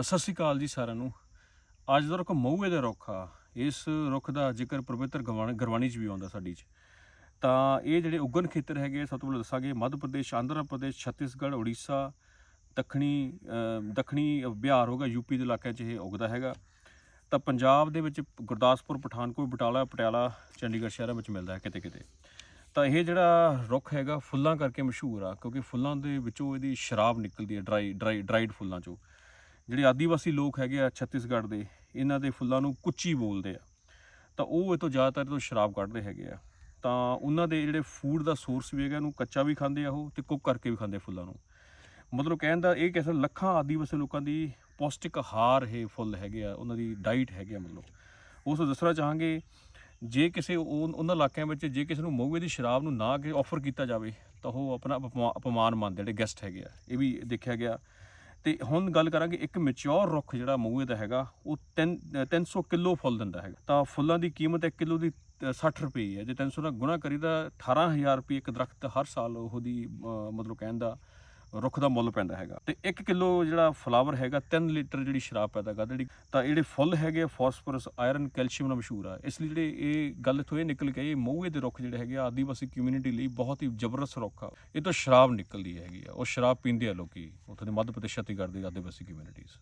ਸਤਿ ਸ਼੍ਰੀ ਅਕਾਲ ਜੀ ਸਾਰਿਆਂ ਨੂੰ। ਅੱਜ ਦਾ ਰੁੱਖ ਮਹੂਏ ਦਾ ਰੁੱਖ ਆ। ਇਸ ਰੁੱਖ ਦਾ ਜ਼ਿਕਰ ਪਵਿੱਤਰ ਗਵਾਣ- ਗੁਰਬਾਣੀ 'ਚ ਵੀ ਆਉਂਦਾ ਸਾਡੀ 'ਚ। ਤਾਂ ਇਹ ਜਿਹੜੇ ਉਗਨ ਖੇਤਰ ਹੈਗੇ ਸਭ ਤੋਂ ਪਹਿਲਾਂ ਦੱਸਾਂਗੇ, ਮੱਧ ਪ੍ਰਦੇਸ਼, ਆਂਧਰਾ ਪ੍ਰਦੇਸ਼, ਛੱਤੀਸਗੜ੍ਹ, ਉੜੀਸਾ, ਦੱਖਣੀ ਦੱਖਣੀ ਬਿਹਾਰ ਹੋਗਾ ਯੂਪੀ ਦੇ ਇਲਾਕਿਆਂ 'ਚ ਇਹ ਉਗਦਾ ਹੈਗਾ। ਤਾਂ ਪੰਜਾਬ ਦੇ ਵਿੱਚ ਗੁਰਦਾਸਪੁਰ, ਪਠਾਨਕੋਟ, ਬਟਾਲਾ, ਪਟਿਆਲਾ, ਚੰਡੀਗੜ੍ਹ ਸ਼ਹਿਰਾਂ ਵਿੱਚ ਮਿਲਦਾ ਹੈ ਕਿਤੇ ਕਿਤੇ ਤਾਂ ਇਹ ਜਿਹੜਾ ਰੁੱਖ ਹੈਗਾ ਫੁੱਲਾਂ ਕਰਕੇ ਮਸ਼ਹੂਰ ਆ, ਕਿਉਂਕਿ ਫੁੱਲਾਂ ਦੇ ਵਿੱਚੋਂ ਇਹਦੀ ਸ਼ਰਾਬ ਨਿਕਲਦੀ ਹੈ, ਡਰਾਈ ਡਰਾਈ, ਡਰਾਈਡ ਫੁੱਲਾਂ ਚੋਂ। ਜਿਹੜੇ ਆਦੀਵਾਸੀ ਲੋਕ ਹੈਗੇ ਆ ਛੱਤੀਸਗੜ੍ਹ ਦੇ, ਇਹਨਾਂ ਦੇ ਫੁੱਲਾਂ ਨੂੰ ਕੁੱਚੀ ਬੋਲਦੇ ਆ। ਤਾਂ ਉਹ ਇਹ ਤੋਂ ਜ਼ਿਆਦਾਤਰ ਇਹ ਤੋਂ ਸ਼ਰਾਬ ਕੱਢਦੇ ਹੈਗੇ ਆ। ਤਾਂ ਉਹਨਾਂ ਦੇ ਜਿਹੜੇ ਫੂਡ ਦਾ ਸੋਰਸ ਵੀ ਹੈਗਾ ਇਹਨੂੰ ਕੱਚਾ ਵੀ ਖਾਂਦੇ ਆ ਉਹ ਤੇ ਕੁੱਕ ਕਰਕੇ ਵੀ ਖਾਂਦੇ ਫੁੱਲਾਂ ਨੂੰ। ਮਤਲਬ ਕਹਿਣ ਦਾ ਇਹ ਕਿਸੇ ਲੱਖਾਂ ਆਦੀਵਾਸੀ ਲੋਕਾਂ ਦੀ ਪੌਸ਼ਟਿਕ ਆਹਾਰ ਇਹ ਫੁੱਲ ਹੈਗੇ ਆ, ਉਹਨਾਂ ਦੀ ਡਾਈਟ ਹੈਗੇ ਆ ਮਤਲਬ। ਉਸ ਤੋਂ ਦੱਸਣਾ ਚਾਹਾਂਗੇ, ਜੇ ਕਿਸੇ ਉਹ- ਉਹਨਾਂ ਇਲਾਕਿਆਂ ਵਿੱਚ ਜੇ ਕਿਸੇ ਨੂੰ ਮੋਗੇ ਦੀ ਸ਼ਰਾਬ ਨੂੰ ਨਾ ਕੇ ਆਫਰ ਕੀਤਾ ਜਾਵੇ, ਤਾਂ ਉਹ ਆਪਣਾ ਅਪਮਾ- ਅਪਮਾਨ ਮੰਨਦੇ ਜਿਹੜੇ ਗੈਸਟ ਹੈਗੇ ਆ। ਇਹ ਵੀ ਦੇਖਿਆ ਗਿਆ। ਤੇ ਹੁਣ ਗੱਲ ਕਰਾਂਗੇ ਇੱਕ ਮੈਚੁਰ ਰੁੱਖ ਜਿਹੜਾ ਮਹੂਏ ਦਾ ਹੈਗਾ ਉਹ 3 300 ਕਿਲੋ ਫੁੱਲ ਦਿੰਦਾ ਹੈਗਾ। ਤਾਂ ਫੁੱਲਾਂ ਦੀ ਕੀਮਤ 1 ਕਿਲੋ ਦੀ ਅ, 60 ਰੁਪਏ ਹੈ ਜੇ 300 ਨਾਲ ਗੁਣਾ ਕਰੀਦਾ 18000 ਰੁਪਏ ਇੱਕ ਦਰਖਤ ਹਰ ਸਾਲ ਉਹਦੀ ਮਤਲਬ ਕਹਿਣ ਦਾ ਰੁੱਖ ਦਾ ਮੁੱਲ ਪੈਂਦਾ ਹੈਗਾ। ਤੇ 1 ਕਿਲੋ ਜਿਹੜਾ ਫਲਾਵਰ ਹੈਗਾ 3 ਲੀਟਰ ਜਿਹੜੀ ਸ਼ਰਾਬ ਪੈਦਾ ਕਰਦਾ ਜਿਹੜੀ ਤਾਂ ਇਹ ਜਿਹੜੇ ਫੁੱਲ ਹੈਗੇ ਫਾਸਫੋਰਸ ਆਇਰਨ ਕੈਲਸ਼ੀਅਮ ਨਾਲ ਮਸ਼ਹੂਰ ਆ। ਇਸ ਲਈ ਜਿਹੜੇ ਇਹ ਗੱਲ ਇਥੋਂ ਇਹ ਨਿਕਲ ਕੇ ਆਈ, ਇਹ ਮਹੂਏ ਦੇ ਰੁੱਖ ਜਿਹੜੇ ਹੈਗੇ ਆ ਆਦੀਵਾਸੀ ਕਮਿਊਨਿਟੀ ਲਈ ਬਹੁਤ ਹੀ ਜ਼ਬਰਦਸਤ ਰੁੱਖ ਆ। ਇਹ ਤੋਂ ਸ਼ਰਾਬ ਨਿਕਲਦੀ ਹੈਗੀ ਆ ਉਹ ਸ਼ਰਾਬ ਪੀਂਦੇ ਆ ਲੋਕੀ ਉੱਥੇ ਦੇ ਮੱਧ ਪ੍ਰਦੇਸ਼ ਛੱਤੀਗੜ੍ਹ ਦੇ ਆਦੀਵਾਸੀ ਕਮਿਊਨਿਟੀਜ਼